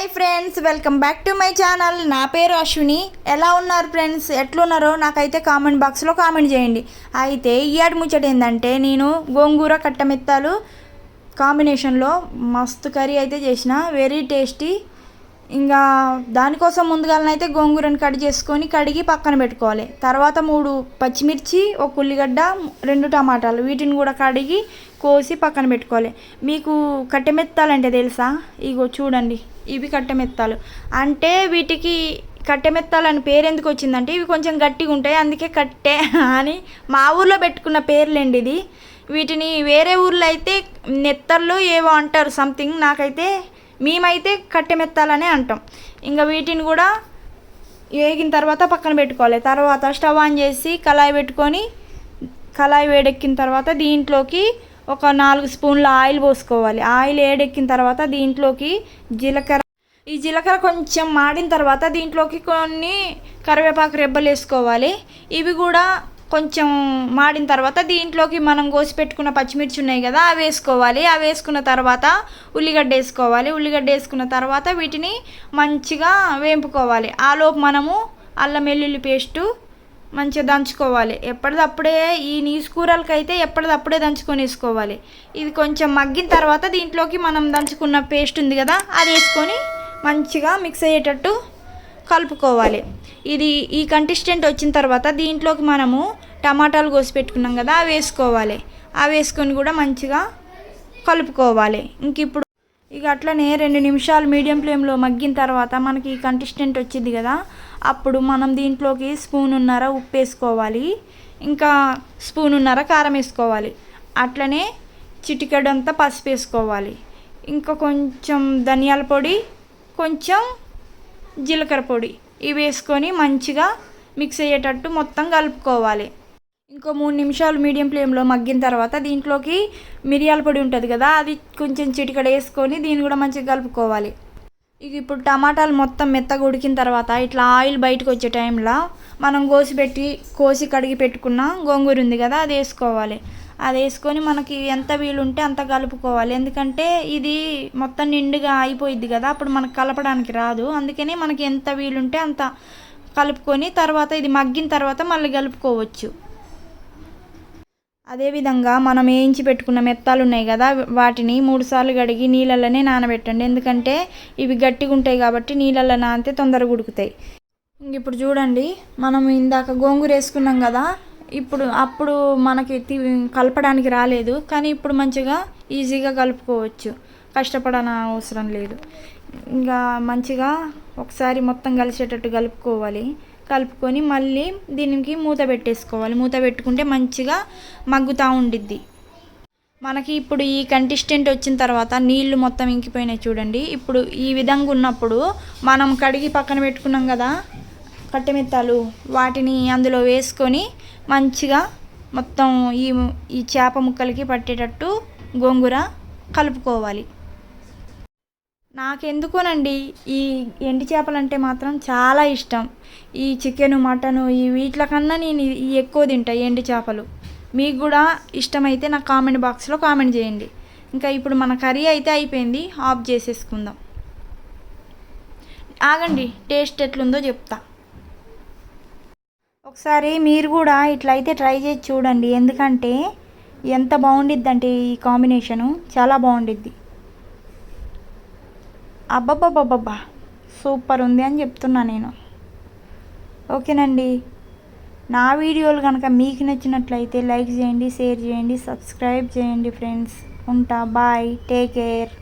Hi friends welcome back to my channel. నా పేరు అశ్విని. ఎలా ఉన్నారు ఫ్రెండ్స్? ఎట్లున్నారో నాకైతే కామెంట్ బాక్స్లో కామెంట్ చేయండి. అయితే ఈ ఆడి ముచ్చట ఏంటంటే నేను గోంగూర కట్టమెత్తాలు కాంబినేషన్లో మస్తు కర్రీ అయితే చేసిన. Very tasty. ఇంకా దానికోసం ముందుగాలనైతే గోంగూరని కట్ చేసుకొని కడిగి పక్కన పెట్టుకోవాలి. తర్వాత మూడు పచ్చిమిర్చి ఒక ఉల్లిగడ్డ రెండు టమాటాలు. వీటిని కూడా కడిగి కోసి పక్కన పెట్టుకోవాలి. మీకు కట్టెమెత్తాలంటే తెలుసా? ఇగో చూడండి ఇవి కట్టెమెత్తాలు. అంటే వీటికి కట్టెమెత్తాలని పేరు ఎందుకు వచ్చిందంటే ఇవి కొంచెం గట్టిగా ఉంటాయి. అందుకే కట్టె అని మా ఊర్లో పెట్టుకున్న పేర్లేండి ఇది. వీటిని వేరే ఊర్లో అయితే నెత్తర్లు ఏవో అంటారు సంథింగ్. నాకైతే మేమైతే కట్టెమెత్తాలనే అంటాం. ఇంకా వీటిని కూడా వేగిన తర్వాత పక్కన పెట్టుకోవాలి. తర్వాత స్టవ్ ఆన్ చేసి కళాయి పెట్టుకొని కళాయి వేడెక్కిన తర్వాత దీంట్లోకి ఒక నాలుగు స్పూన్ల ఆయిల్ పోసుకోవాలి. ఆయిల్ వేడెక్కిన తర్వాత దీంట్లోకి జీలకర్ర ఈ జీలకర్ర కొంచెం మాడిన తర్వాత దీంట్లోకి కొన్ని కరివేపాకు రెబ్బలు వేసుకోవాలి. ఇవి కూడా కొంచెం మాడిన తర్వాత దీంట్లోకి మనం కోసి పెట్టుకున్న పచ్చిమిర్చి ఉన్నాయి కదా అవి వేసుకోవాలి. అవి వేసుకున్న తర్వాత ఉల్లిగడ్డ వేసుకోవాలి. ఉల్లిగడ్డ వేసుకున్న తర్వాత వీటిని మంచిగా వేంపుకోవాలి. ఆలోపు మనము అల్లం వెల్లుల్లి పేస్టు మంచిగా దంచుకోవాలి. ఎప్పటిదప్పుడే ఈ నీసు కూరలకి అయితే ఎప్పటిదప్పుడే దంచుకొని వేసుకోవాలి. ఇది కొంచెం మగ్గిన తర్వాత దీంట్లోకి మనం దంచుకున్న పేస్ట్ ఉంది కదా అది వేసుకొని మంచిగా మిక్స్ అయ్యేటట్టు కలుపుకోవాలి. ఇది ఈ కంటెస్టెంట్ వచ్చిన తర్వాత దీంట్లోకి మనము టమాటాలు కోసి పెట్టుకున్నాం కదా అవి వేసుకోవాలి. అవి వేసుకొని కూడా మంచిగా కలుపుకోవాలి. ఇంక ఇప్పుడు ఇక అట్లనే రెండు నిమిషాలు మీడియం ఫ్లేమ్లో మగ్గిన తర్వాత మనకి ఈ కంటెస్టెంట్ వచ్చింది కదా అప్పుడు మనం దీంట్లోకి స్పూన్ ఉన్నర ఉప్పు వేసుకోవాలి. ఇంకా స్పూన్ ఉన్నర కారం వేసుకోవాలి. అట్లనే చిటికెడంతా పసుపు వేసుకోవాలి. ఇంకా కొంచెం ధనియాల పొడి కొంచెం జీలకర్ర పొడి. ఇవి వేసుకొని మంచిగా మిక్స్ అయ్యేటట్టు మొత్తం కలుపుకోవాలి. ఇంకో మూడు నిమిషాలు మీడియం ఫ్లేమ్లో మగ్గిన తర్వాత దీంట్లోకి మిరియాల పొడి ఉంటుంది కదా అది కొంచెం చిటికడ వేసుకొని దీన్ని కూడా మంచిగా కలుపుకోవాలి. ఇక ఇప్పుడు టమాటాలు మొత్తం మెత్తగా ఉడికిన తర్వాత ఇట్లా ఆయిల్ బయటకు వచ్చే టైంలో మనం కోసి పెట్టి కోసి కడిగి పెట్టుకున్న గోంగూర ఉంది కదా అది వేసుకోవాలి. అది వేసుకొని మనకి ఎంత వీలుంటే అంత కలుపుకోవాలి. ఎందుకంటే ఇది మొత్తం నిండుగా అయిపోయిద్ది కదా అప్పుడు మనకు కలపడానికి రాదు. అందుకని మనకి ఎంత వీలుంటే అంత కలుపుకొని తర్వాత ఇది మగ్గిన తర్వాత మళ్ళీ కలుపుకోవచ్చు. అదేవిధంగా మనం వేయించి పెట్టుకున్న మెత్తాలు ఉన్నాయి కదా వాటిని మూడుసార్లు కడిగి నీళ్ళల్లోనే నానబెట్టండి. ఎందుకంటే ఇవి గట్టిగా ఉంటాయి కాబట్టి నీళ్ళల్లో నానితే తొందరగా ఉడుకుతాయి. ఇంక ఇప్పుడు చూడండి మనం ఇందాక గోంగూర వేసుకున్నాం కదా ఇప్పుడు అప్పుడు మనకి కలపడానికి రాలేదు. కానీ ఇప్పుడు మంచిగా ఈజీగా కలుపుకోవచ్చు. కష్టపడన అవసరం లేదు. ఇంకా మంచిగా ఒకసారి మొత్తం కలిసేటట్టు కలుపుకోవాలి. కలుపుకొని మళ్ళీ దీనికి మూత పెట్టేసుకోవాలి. మూత పెట్టుకుంటే మంచిగా మగ్గుతూ ఉండిద్ది. మనకి ఇప్పుడు ఈ కంటిస్టెంట్ వచ్చిన తర్వాత నీళ్ళు మొత్తం ఇంకిపోయినాయి చూడండి. ఇప్పుడు ఈ విధంగా ఉన్నప్పుడు మనం కడిగి పక్కన పెట్టుకున్నాం కదా కట్టెమెత్తాలు వాటిని అందులో వేసుకొని మంచిగా మొత్తం ఈ ఈ చేప ముక్కలకి పట్టేటట్టు గోంగూర కలుపుకోవాలి. నాకెందుకోనండి ఈ ఎండి చేపలు అంటే మాత్రం చాలా ఇష్టం. ఈ చికెను మటను ఈ వీటిల కన్నా నేను ఎక్కువ తింటా ఎండి చేపలు. మీకు కూడా ఇష్టమైతే నా కామెంట్ బాక్స్లో కామెంట్ చేయండి. ఇంకా ఇప్పుడు మన కర్రీ అయితే అయిపోయింది ఆఫ్ చేసేసుకుందాం. ఆగండి టేస్ట్ ఎట్లుందో చెప్తా. ఒకసారి మీరు కూడా ఇట్లా అయితే ట్రై చేసి చూడండి. ఎందుకంటే ఎంత బాగుండిద్ది ఈ కాంబినేషను. చాలా బాగుండిద్ది. అబ్బబ్బబ్బబ్బబ్బా సూపర్ ఉంది అని చెప్తున్నా నేను. ఓకేనండి. నా వీడియోలు కనుక మీకు నచ్చినట్లయితే లైక్ చేయండి షేర్ చేయండి సబ్స్క్రైబ్ చేయండి ఫ్రెండ్స్. ఉంటా బాయ్ టేక్ కేర్.